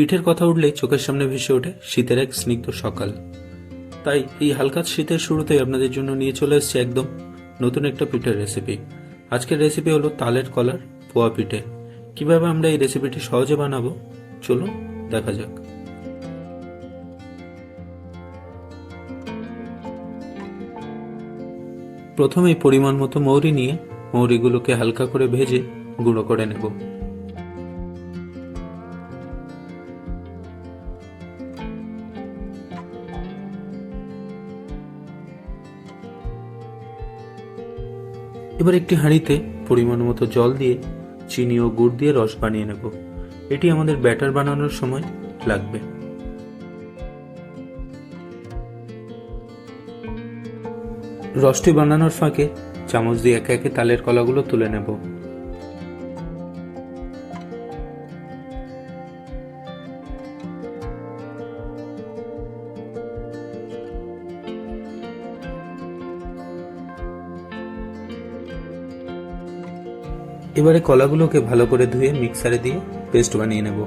পিঠের কথা উঠলেই চোখের সামনে ভেসে ওঠে শীতের এক স্নিগ্ধ সকাল। তাই এই হালকা শীতের শুরুতেই আপনাদের জন্য নিয়ে চলে এসেছে একদম নতুন একটা পিঠের রেসিপি আজকের রেসিপি হলো তালের কলার পোয়া পিঠে। কীভাবে আমরা এই রেসিপিটি সহজে বানাবো? চলুন, দেখা যাক। প্রথমেই পরিমাণ মতো মৌরি নিয়ে মৌরিগুলোকে হালকা করে ভেজে গুঁড়ো করে নেব। এবার একটি হাঁড়িতে পরিমাণ মতো জল দিয়ে চিনি ও গুড় দিয়ে রস বানিয়ে নেব। এটি আমাদের ব্যাটার বানানোর সময় লাগবে। রসটি বানানোর ফাঁকে চামচ দিয়ে একে একে তালের কলাগুলো তুলে নেব। এবারে কলাগুলোকে ভালো করে ধুয়ে মিক্সারে দিয়ে পেস্ট বানিয়ে নেব।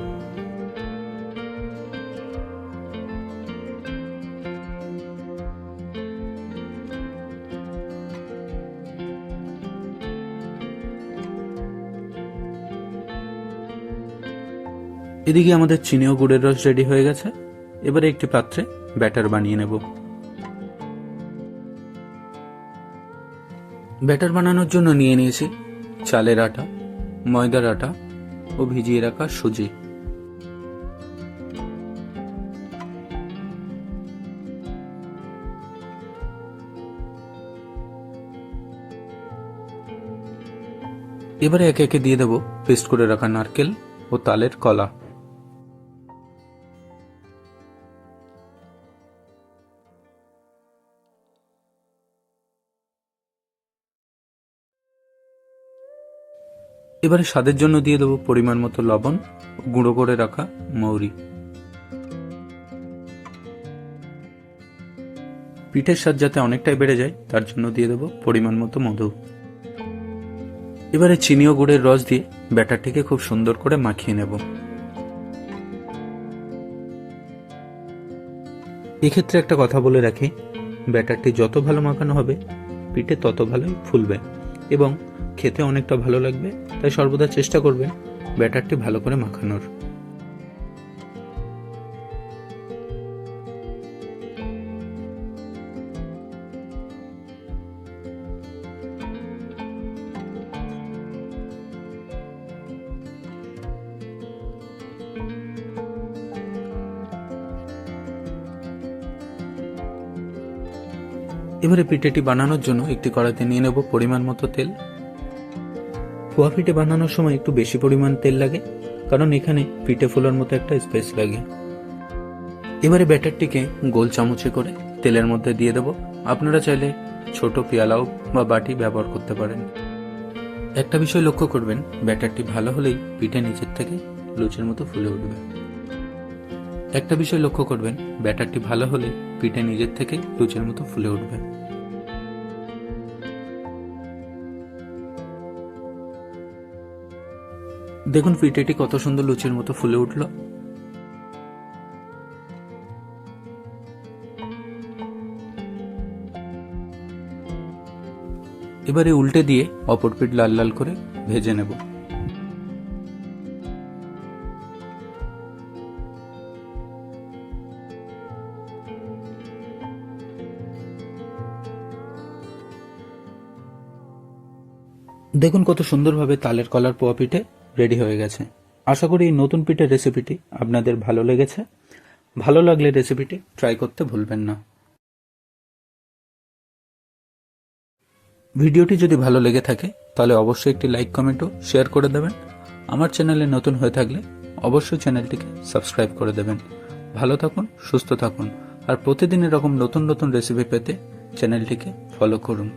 এদিকে আমাদের চিনি ও গুড়ের রস রেডি হয়ে গেছে। এবারে একটি পাত্রে ব্যাটার বানিয়ে নেব। ব্যাটার বানানোর জন্য নিয়ে নিয়েছি চালের আটা, ময়দার আটা ও ভিজিয়ে রাখা সুজি। এবারে একে একে দিয়ে দেবো পেস্ট করে রাখা নারকেল ও তালের কলা। এবারে স্বাদের জন্য দিয়ে দেবো পরিমাণ মতো লবণ, গুঁড়ো করে রাখা মৌরি। পিঠের স্বাদ যাতে অনেকটাই বেড়ে যায়, তার জন্য দিয়ে দেবো পরিমাণ মতো মধু। এবারে চিনি ও গুড়ের রস দিয়ে ব্যাটারটিকে খুব সুন্দর করে মাখিয়ে নেব। এক্ষেত্রে একটা কথা বলে রাখি, ব্যাটারটি যত ভালো মাখানো হবে, পিঠে তত ভালোই ফুলবে এবং খেতে অনেকটা ভালো লাগবে, তাই সর্বদা চেষ্টা করবেন ব্যাটারটি ভালো করে মাখানোর। এবারে পিঠেটি বানানোর জন্য একটি কড়াইতে নিয়ে নেব পরিমাণ মতো তেল। খোয়া পিঠে বানানোর সময় একটু বেশি পরিমাণ তেল লাগে, কারণ এখানে পিঠে ফোলার মতো একটা স্পেস লাগে। এবারে ব্যাটারটিকে গোল চামচে করে তেলের মধ্যে দিয়ে দেব। আপনারা চাইলে ছোট পেয়ালাও বা বাটি ব্যবহার করতে পারেন। একটা বিষয় লক্ষ্য করবেন, ব্যাটারটি ভালো হলেই পিঠে নিচের থেকে লুচের মতো ফুলে উঠবে। একটা বিষয় লক্ষ্য করবেন, ব্যাটারটি ভালো হলে পিঠে নিজের থেকে লুচের মতো ফুলে উঠবে। দেখুন পিঠেটি কত সুন্দর লুচির মতো ফুলে উঠল। এবারে উল্টে দিয়ে অপর পিঠ লাল লাল করে ভেজে নেব। দেখুন কত সুন্দরভাবে তালের কলার পোয়া পিঠে রেডি হয়ে গেছে। আশা করি এই নতুন পিঠের রেসিপিটি আপনাদের ভালো লেগেছে। ভালো লাগলে রেসিপিটি ট্রাই করতে ভুলবেন না। ভিডিওটি যদি ভালো লেগে থাকে, তাহলে অবশ্যই একটি লাইক কমেন্ট ও শেয়ার করে দেবেন। আমার চ্যানেলে নতুন হয়ে থাকলে অবশ্যই চ্যানেলটিকে সাবস্ক্রাইব করে দেবেন। ভালো থাকুন, সুস্থ থাকুন, আর প্রতিদিন এরকম নতুন নতুন রেসিপি পেতে চ্যানেলটিকে ফলো করুন।